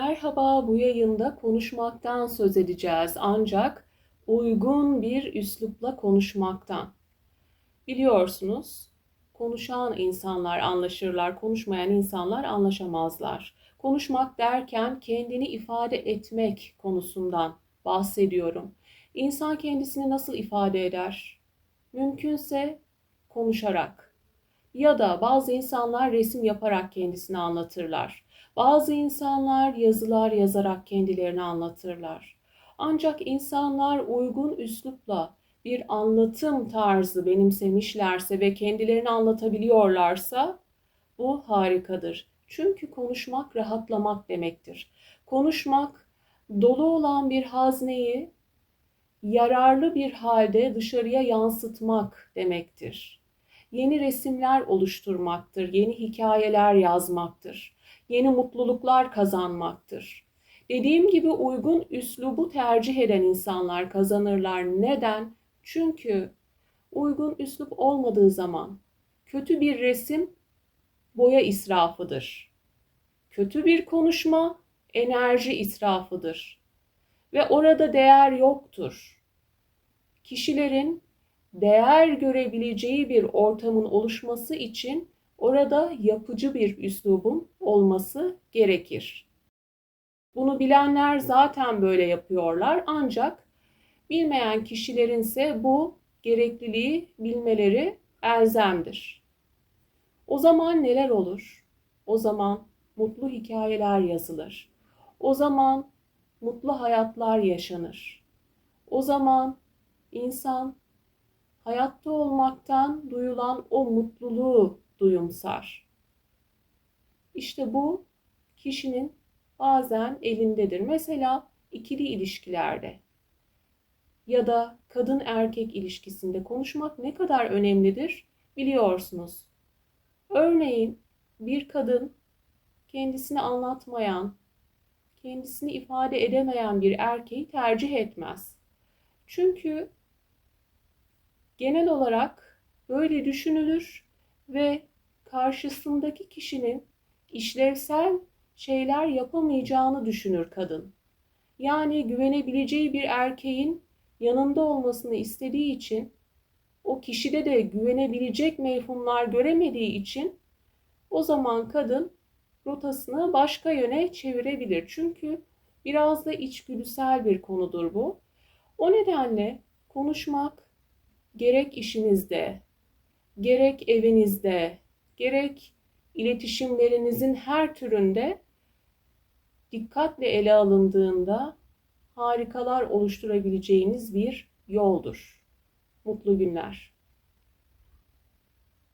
Merhaba, bu yayında konuşmaktan söz edeceğiz ancak uygun bir üslupla konuşmaktan. Biliyorsunuz, konuşan insanlar anlaşırlar, konuşmayan insanlar anlaşamazlar. Konuşmak derken kendini ifade etmek konusundan bahsediyorum. İnsan kendisini nasıl ifade eder? Mümkünse konuşarak ya da bazı insanlar resim yaparak kendisini anlatırlar. Bazı insanlar yazılar yazarak kendilerini anlatırlar. Ancak insanlar uygun üslupla bir anlatım tarzı benimsemişlerse ve kendilerini anlatabiliyorlarsa bu harikadır. Çünkü konuşmak rahatlamak demektir. Konuşmak dolu olan bir hazneyi yararlı bir halde dışarıya yansıtmak demektir. Yeni resimler oluşturmaktır, yeni hikayeler yazmaktır yeni mutluluklar kazanmaktır. Dediğim gibi uygun üslubu tercih eden insanlar kazanırlar. Neden? Çünkü uygun üslup olmadığı zaman kötü bir resim boya israfıdır. Kötü bir konuşma enerji israfıdır. Ve orada değer yoktur. Kişilerin değer görebileceği bir ortamın oluşması için Orada yapıcı bir üslubun olması gerekir. Bunu bilenler zaten böyle yapıyorlar ancak bilmeyen kişilerin ise bu gerekliliği bilmeleri elzemdir. O zaman neler olur? O zaman mutlu hikayeler yazılır. O zaman mutlu hayatlar yaşanır. O zaman insan hayatta olmaktan duyulan o mutluluğu duyumsar. İşte bu kişinin bazen elindedir. Mesela ikili ilişkilerde ya da kadın erkek ilişkisinde konuşmak ne kadar önemlidir biliyorsunuz. Örneğin bir kadın kendisini anlatmayan, kendisini ifade edemeyen bir erkeği tercih etmez. Çünkü genel olarak böyle düşünülür ve karşısındaki kişinin işlevsel şeyler yapamayacağını düşünür kadın. Yani güvenebileceği bir erkeğin yanında olmasını istediği için o kişide de güvenebilecek mevhumlar göremediği için o zaman kadın rotasını başka yöne çevirebilir. Çünkü biraz da içgüdüsel bir konudur bu. O nedenle konuşmak gerek işinizde, gerek evinizde, gerek iletişimlerinizin her türünde dikkatle ele alındığında harikalar oluşturabileceğiniz bir yoldur. Mutlu günler.